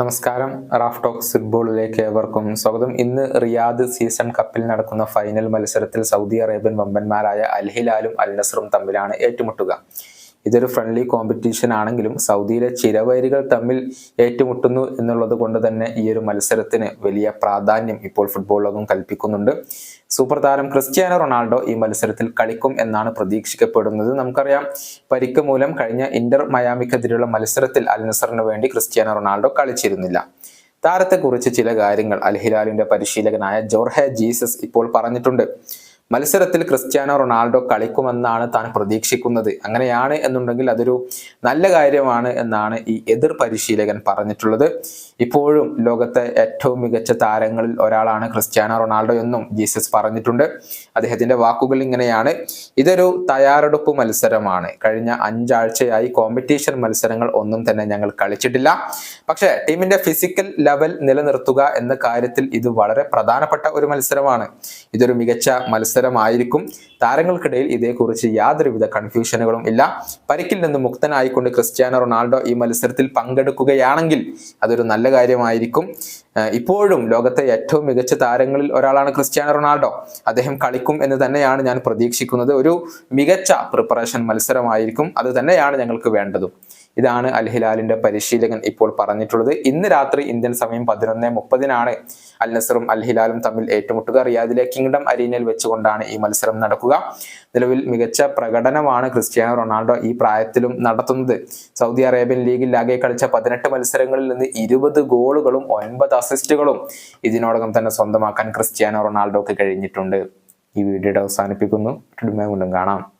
നമസ്കാരം. Raf talks ഫുട്ബോളിലേക്ക് ഏവർക്കും സ്വാഗതം. ഇന്ന് റിയാദ് സീസൺ കപ്പിൽ നടക്കുന്ന ഫൈനൽ മത്സരത്തിൽ സൗദി അറേബ്യൻ വമ്പന്മാരായ അൽ ഹിലാലും അൽ നസറും തമ്മിലാണ് ഏറ്റുമുട്ടുക. ഇതൊരു ഫ്രണ്ട്ലി കോമ്പറ്റീഷൻ ആണെങ്കിലും സൗദിയിലെ ചിരവൈരികൾ തമ്മിൽ ഏറ്റുമുട്ടുന്നു എന്നുള്ളത് കൊണ്ട് തന്നെ ഈ ഒരു മത്സരത്തിന് വലിയ പ്രാധാന്യം ഇപ്പോൾ ഫുട്ബോൾ ലോകം കൽപ്പിക്കുന്നുണ്ട്. സൂപ്പർ താരം ക്രിസ്ത്യാനോ റൊണാൾഡോ ഈ മത്സരത്തിൽ കളിക്കും എന്നാണ് പ്രതീക്ഷിക്കപ്പെടുന്നത്. നമുക്കറിയാം പരിക്ക് മൂലം കഴിഞ്ഞ ഇന്റർ മയാമിക്കെതിരെയുള്ള മത്സരത്തിൽ അൽ നസറിന് വേണ്ടി ക്രിസ്ത്യാനോ റൊണാൾഡോ കളിച്ചിരുന്നില്ല. താരത്തെക്കുറിച്ച് ചില കാര്യങ്ങൾ അൽഹിലാലിന്റെ പരിശീലകനായ ജോർഹെ ജീസസ് ഇപ്പോൾ പറഞ്ഞിട്ടുണ്ട്. മത്സരത്തിൽ ക്രിസ്ത്യാനോ റൊണാൾഡോ കളിക്കുമെന്നാണ് താൻ പ്രതീക്ഷിക്കുന്നത്. അങ്ങനെയാണ് എന്നുണ്ടെങ്കിൽ അതൊരു നല്ല കാര്യമാണ് എന്നാണ് ഈ എതിർ പരിശീലകൻ പറഞ്ഞിട്ടുള്ളത്. ഇപ്പോഴും ലോകത്തെ ഏറ്റവും മികച്ച താരങ്ങളിൽ ഒരാളാണ് ക്രിസ്ത്യാനോ റൊണാൾഡോ എന്നും ജീസസ് പറഞ്ഞിട്ടുണ്ട്. അദ്ദേഹത്തിന്റെ വാക്കുകൾ ഇങ്ങനെയാണ്. ഇതൊരു തയ്യാറെടുപ്പ് മത്സരമാണ്. കഴിഞ്ഞ അഞ്ചാഴ്ചയായി കോമ്പറ്റീഷൻ മത്സരങ്ങൾ ഒന്നും തന്നെ ഞങ്ങൾ കളിച്ചിട്ടില്ല. പക്ഷേ ടീമിന്റെ ഫിസിക്കൽ ലെവൽ നിലനിർത്തുക എന്ന കാര്യത്തിൽ ഇത് വളരെ പ്രധാനപ്പെട്ട ഒരു മത്സരമാണ്. ഇതൊരു മികച്ച മത്സരമായിരിക്കും താരങ്ങൾക്കിടയിൽ ഇതേക്കുറിച്ച് യാതൊരുവിധ കൺഫ്യൂഷനുകളും ഇല്ല. പരിക്കിൽ നിന്ന് മുക്തനായിക്കൊണ്ട് ക്രിസ്ത്യാനോ റൊണാൾഡോ ഈ മത്സരത്തിൽ പങ്കെടുക്കുകയാണെങ്കിൽ അതൊരു നല്ല കാര്യമായിരിക്കും. ഇപ്പോഴും ലോകത്തെ ഏറ്റവും മികച്ച താരങ്ങളിൽ ഒരാളാണ് ക്രിസ്ത്യാനോ റൊണാൾഡോ. അദ്ദേഹം കളിക്കും എന്ന് തന്നെയാണ് ഞാൻ പ്രതീക്ഷിക്കുന്നത്. ഒരു മികച്ച പ്രിപ്പറേഷൻ മത്സരമായിരിക്കും. അത് തന്നെയാണ് ഞങ്ങൾക്ക് വേണ്ടതും. ഇതാണ് അൽ ഹിലാലിന്റെ പരിശീലകൻ ഇപ്പോൾ പറഞ്ഞിട്ടുള്ളത്. ഇന്ന് രാത്രി ഇന്ത്യൻ സമയം പതിനൊന്ന് മുപ്പതിനാണ്. അൽ നസറും അൽ ഹിലാലും തമ്മിൽ ഏറ്റുമുട്ടുക. റിയാദിലെ കിങ്ഡം അരീനയിൽ വെച്ചുകൊണ്ടാണ് ഈ മത്സരം നടക്കുക. നിലവിൽ മികച്ച പ്രകടനമാണ് ക്രിസ്ത്യാനോ റൊണാൾഡോ ഈ പ്രായത്തിലും നടത്തുന്നത്. സൗദി അറേബ്യൻ ലീഗിൽ ആകെ കളിച്ച പതിനെട്ട് മത്സരങ്ങളിൽ നിന്ന് ഇരുപത് ഗോളുകളും ഒൻപത് അസിസ്റ്റുകളും ഇതിനോടകം തന്നെ സ്വന്തമാക്കാൻ ക്രിസ്ത്യാനോ റൊണാൾഡോക്ക് കഴിഞ്ഞിട്ടുണ്ട്. ഈ വീഡിയോയുടെ അവസാനിപ്പിക്കുന്നു. വീണ്ടും കാണാം.